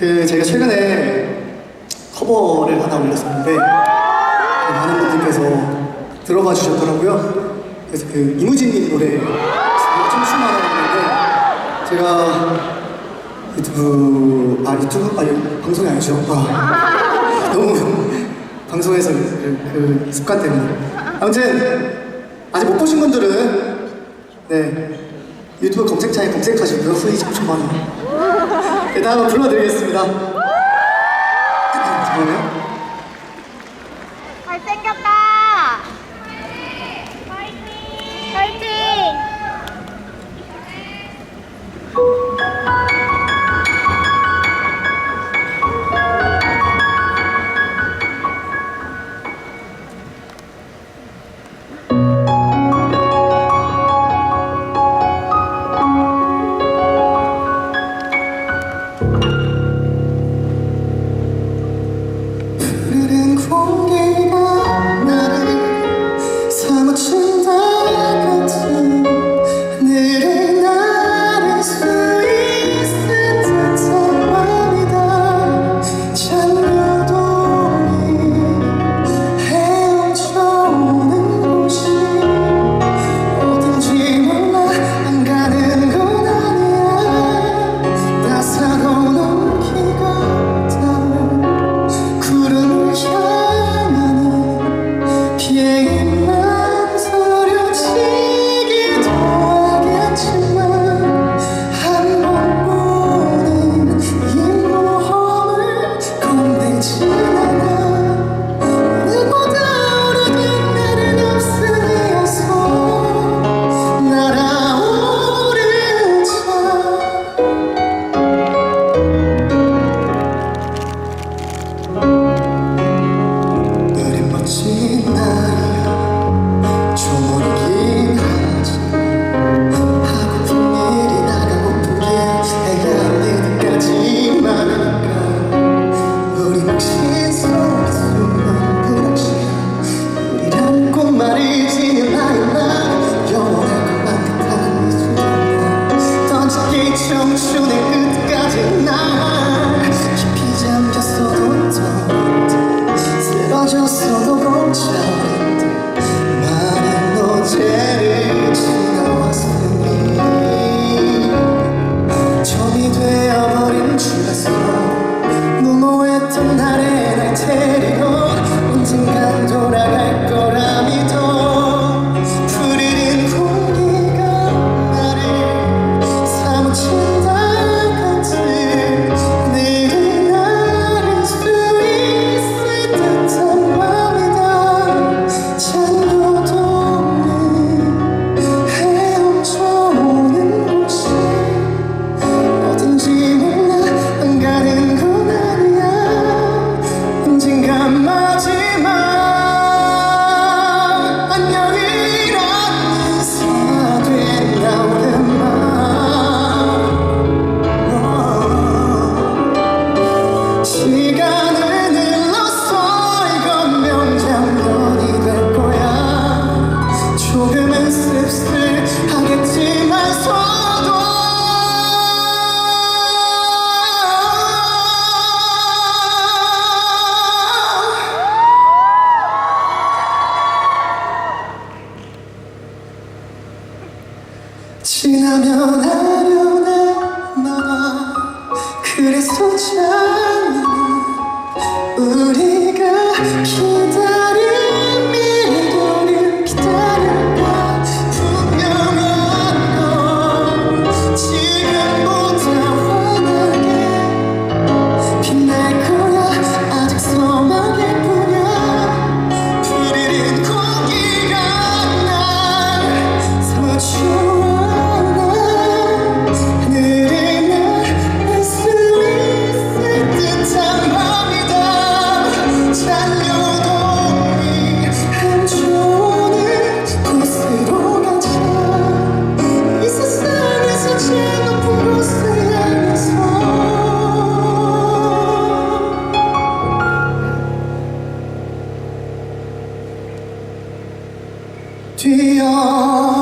그 제가 최근에 커버를 하나 올렸었는데 많은 분들께서 들어봐 주셨더라고요. 그래서 그 이무진님 노래 청춘만화였는데 제가 유튜브 아 유튜브 아니 방송이 아니죠. 아, 너무 방송에서 그, 그 습관 때문에 아무튼 아직 못 보신 분들은 네 유튜브 검색창에 검색하시고요 후이 청춘만화 네, 일단 한번 불러드리겠습니다. 아! 아, 잠깐만요. 잘생겼다. in love. 지나면 아련했나. 봐 그래서 참 우리 Oh.